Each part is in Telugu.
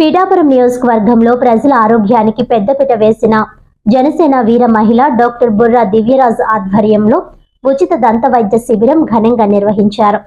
పీఠాపురం నియోజకవర్గంలో ప్రజల ఆరోగ్యానికి పెద్దపీట వేసిన జనసేన వీర మహిళ డాక్టర్ బుర్రా దివ్యరాజ్ ఆధ్వర్యంలో ఉచిత దంత వైద్య శిబిరం ఘనంగా నిర్వహించారు.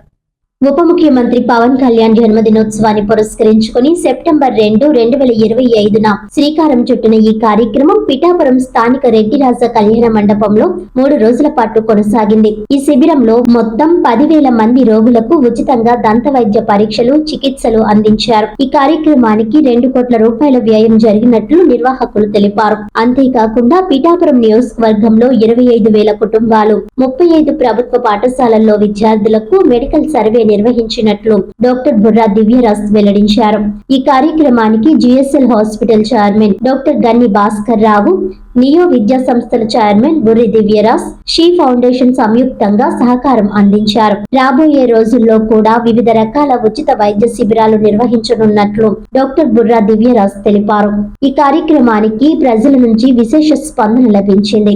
ఉప ముఖ్యమంత్రి పవన్ కళ్యాణ్ జన్మదినోత్సవాన్ని పురస్కరించుకుని సెప్టెంబర్ రెండు రెండు వేల ఇరవై ఐదున శ్రీకారం చుట్టిన ఈ కార్యక్రమం పిఠాపురం స్థానిక రెడ్డిరాజ కళ్యాణ మండపంలో మూడు రోజుల పాటు కొనసాగింది. ఈ శిబిరంలో మొత్తం పదివేల మంది రోగులకు ఉచితంగా దంత వైద్య పరీక్షలు చికిత్సలు అందించారు. ఈ కార్యక్రమానికి రెండు కోట్ల రూపాయల వ్యయం జరిగినట్లు నిర్వాహకులు తెలిపారు. అంతేకాకుండా పిఠాపురం నియోజకవర్గంలో ఇరవై ఐదు వేల కుటుంబాలు ముప్పై ఐదు ప్రభుత్వ పాఠశాలల్లో విద్యార్థులకు మెడికల్ సర్వే నిర్వహించినట్లు డాక్టర్ బుర్రా దివ్యరాజ్ వెల్లడించారు. ఈ కార్యక్రమానికి GSL hospital chairman doctor Ganni Bhaskar Rao Neo విద్యా సంస్థల chairman Burri Divyaraj she foundation సంయుక్తంగా సహకారం అందించారు. రాబోయే రోజుల్లో కూడా వివిధ రకాల ఉచిత వైద్య శిబిరాలు నిర్వహించనున్నట్లు డాక్టర్ బుర్రా దివ్యరాజ్ తెలిపారు. ఈ కార్యక్రమానికి ప్రజల నుంచి విశేష స్పందన లభించింది.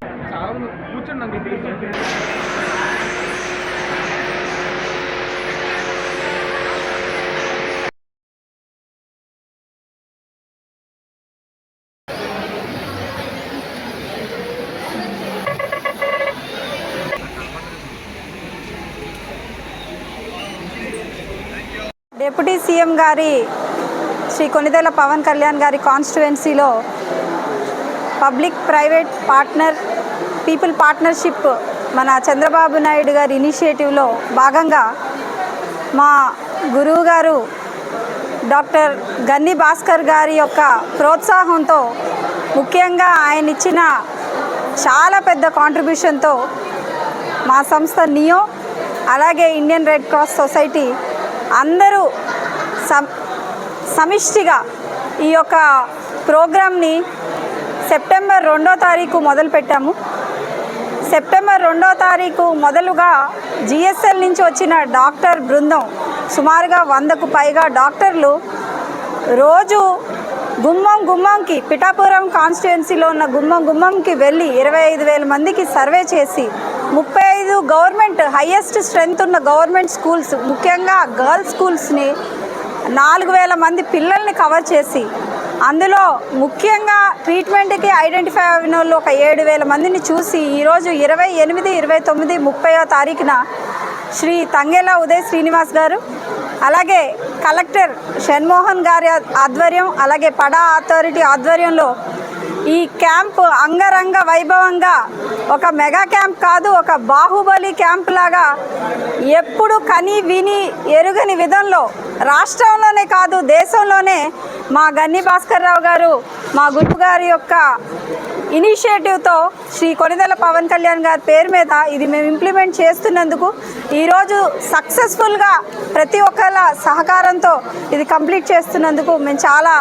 చాలా మంది కూర్చోండి డిప్యూటీ సీఎం గారి శ్రీ కొనిదెల పవన్ కళ్యాణ్ గారి కాన్స్టిట్యువెన్సీలో public private partner people partnership మన చంద్రబాబు నాయుడు గారి ఇనిషియేటివ్లో భాగంగా మా గురువు గారు డాక్టర్ గన్ని భాస్కర్ గారి యొక్క ప్రోత్సాహంతో ముఖ్యంగా ఆయన ఇచ్చిన చాలా పెద్ద కాంట్రిబ్యూషన్తో మా సంస్థ నియో అలాగే ఇండియన్ రెడ్ క్రాస్ సొసైటీ అందరూ సమిష్టిగా ఈ యొక్క ప్రోగ్రామ్ని సెప్టెంబర్ రెండో తారీఖు మొదలుపెట్టాము సెప్టెంబర్ రెండో తారీఖు మొదలుగా జిఎస్ఎల్ నుంచి వచ్చిన డాక్టర్ బృందం సుమారుగా వందకు పైగా డాక్టర్లు రోజు గుమ్మం గుమ్మంకి పిఠాపురం కాన్స్టిట్యున్సీలో ఉన్న గుమ్మం గుమ్మంకి వెళ్ళి ఇరవై ఐదు వేల మందికి సర్వే చేసి ముప్పై ఐదు గవర్నమెంట్ హయ్యెస్ట్ స్ట్రెంగ్త్ ఉన్న గవర్నమెంట్ స్కూల్స్ ముఖ్యంగా గర్ల్స్ స్కూల్స్ని నాలుగు వేల మంది పిల్లల్ని కవర్ చేసి అందులో ముఖ్యంగా ట్రీట్మెంట్కి ఐడెంటిఫై అయిన వాళ్ళు ఒక ఏడు వేల మందిని చూసి ఈరోజు ఇరవై ఎనిమిది ఇరవై తొమ్మిది ముప్పయో తారీఖున శ్రీ తంగేలా ఉదయ్ శ్రీనివాస్ గారు అలాగే కలెక్టర్ షణ్మోహన్ గారి ఆధ్వర్యం అలాగే పడా అథారిటీ ఆధ్వర్యంలో ఈ క్యాంప్ అంగరంగ వైభవంగా ఒక మెగా క్యాంప్ కాదు ఒక బాహుబలి క్యాంప్ లాగా ఎప్పుడు కని విని ఎరుగని విధంలో రాష్ట్రంలోనే కాదు దేశంలోనే మా గన్ని భాస్కర్ రావు గారు మా గురువు గారి యొక్క ఇనిషియేటివ్తో శ్రీ కొనిదెల పవన్ కళ్యాణ్ గారి పేరు మీద ఇది మేము ఇంప్లిమెంట్ చేస్తున్నందుకు ఈరోజు సక్సెస్ఫుల్గా ప్రతి ఒక్కళ్ళ సహకారంతో ఇది కంప్లీట్ చేస్తున్నందుకు మేము చాలా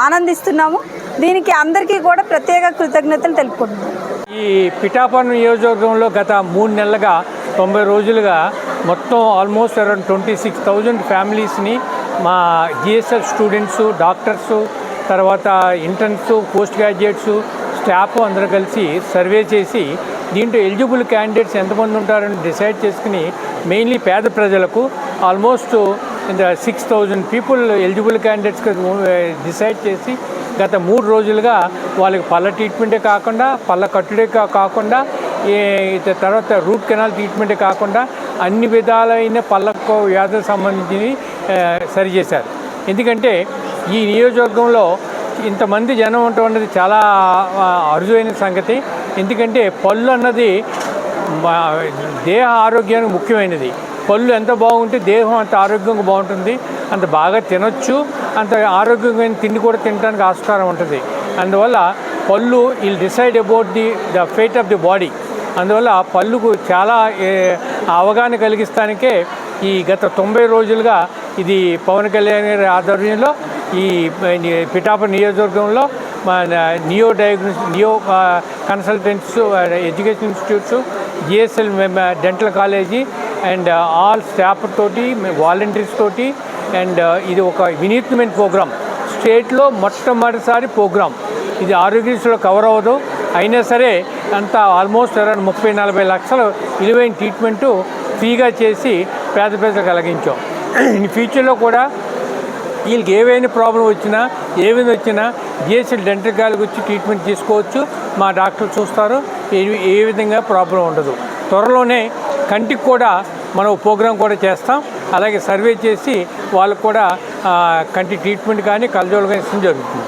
ఆనందిస్తున్నాము. దీనికి అందరికీ కూడా ప్రత్యేక కృతజ్ఞతలు తెలుపుకుంటున్నాం. ఈ పిఠాపురం నియోజకవర్గంలో గత మూడు నెలలుగా తొంభై రోజులుగా మొత్తం almost around twenty six thousand ఫ్యామిలీస్ని మా జిఎస్ఎల్ స్టూడెంట్స్ డాక్టర్స్ తర్వాత ఇంటర్న్స్ పోస్ట్ గ్రాడ్యుయేట్స్ స్టాఫ్ అందరూ కలిసి సర్వే చేసి దీంట్లో ఎలిజిబుల్ క్యాండిడేట్స్ ఎంతమంది ఉంటారని డిసైడ్ చేసుకుని మెయిన్లీ పేద ప్రజలకు almost six thousand people eligible క్యాండిడేట్స్కి డిసైడ్ చేసి గత మూడు రోజులుగా వాళ్ళకి పళ్ళ ట్రీట్మెంటే కాకుండా పళ్ళ కట్టుడే కాకుండా తర్వాత రూట్ కెనాల్ ట్రీట్మెంటే కాకుండా అన్ని విధాలైన పళ్ళకు వ్యాధులకు సంబంధించినవి సరిచేశారు ఎందుకంటే ఈ నియోజకవర్గంలో ఇంతమంది జనం ఉండటం అనేది చాలా అరుదైన సంగతి. ఎందుకంటే పళ్ళు అన్నది మా దేహ ఆరోగ్యానికి ముఖ్యమైనది. పళ్ళు ఎంత బాగుంటే దేహం అంత ఆరోగ్యంగా బాగుంటుంది. అంత బాగా తినొచ్చు. అంత ఆరోగ్యమైన తిండి కూడా తినడానికి ఆస్కారం ఉంటుంది. అందువల్ల పళ్ళు will decide about the the fate of the body అందువల్ల పళ్ళుకు చాలా అవగాహన కలిగిస్తానికే ఈ గత తొంభై రోజులుగా ఇది పవన్ కళ్యాణ్ గారి ఆధ్వర్యంలో ఈ పిఠాప నియోజకవర్గంలో మన Neo diagnose Neo consultants education institutes GSL dental college and uh, all staff తోటి వాలంటీర్స్ తోటి అండ్ uh, ఇది ఒక వినూత్నమైన ప్రోగ్రామ్ స్టేట్లో మొట్టమొదటిసారి ప్రోగ్రామ్ ఇది ఆరోగ్యశ్రీలో కవర్ అవ్వదు. అయినా సరే అంతా ఆల్మోస్ట్ అరౌండ్ ముప్పై నలభై లక్షలు విలువైన ట్రీట్మెంటు ఫ్రీగా చేసి పేద ప్రజలకు కలిగించాం. ఇన్ ఫ్యూచర్లో కూడా వీళ్ళకి ఏవైనా ప్రాబ్లం వచ్చినా ఏమైనా వచ్చినా జిఎస్ఎల్ డెంటల్ గాలికి వచ్చి ట్రీట్మెంట్ తీసుకోవచ్చు. మా డాక్టర్ చూస్తారు. ఏ ఏ విధంగా ప్రాబ్లం ఉండదు. త్వరలోనే కంటికి కూడా మనం ప్రోగ్రాం కూడా చేస్తాం. అలాగే సర్వే చేసి వాళ్ళకు కూడా కంటి ట్రీట్మెంట్ కానీ కలజోలు కానీ ఇష్టం జరుగుతుంది.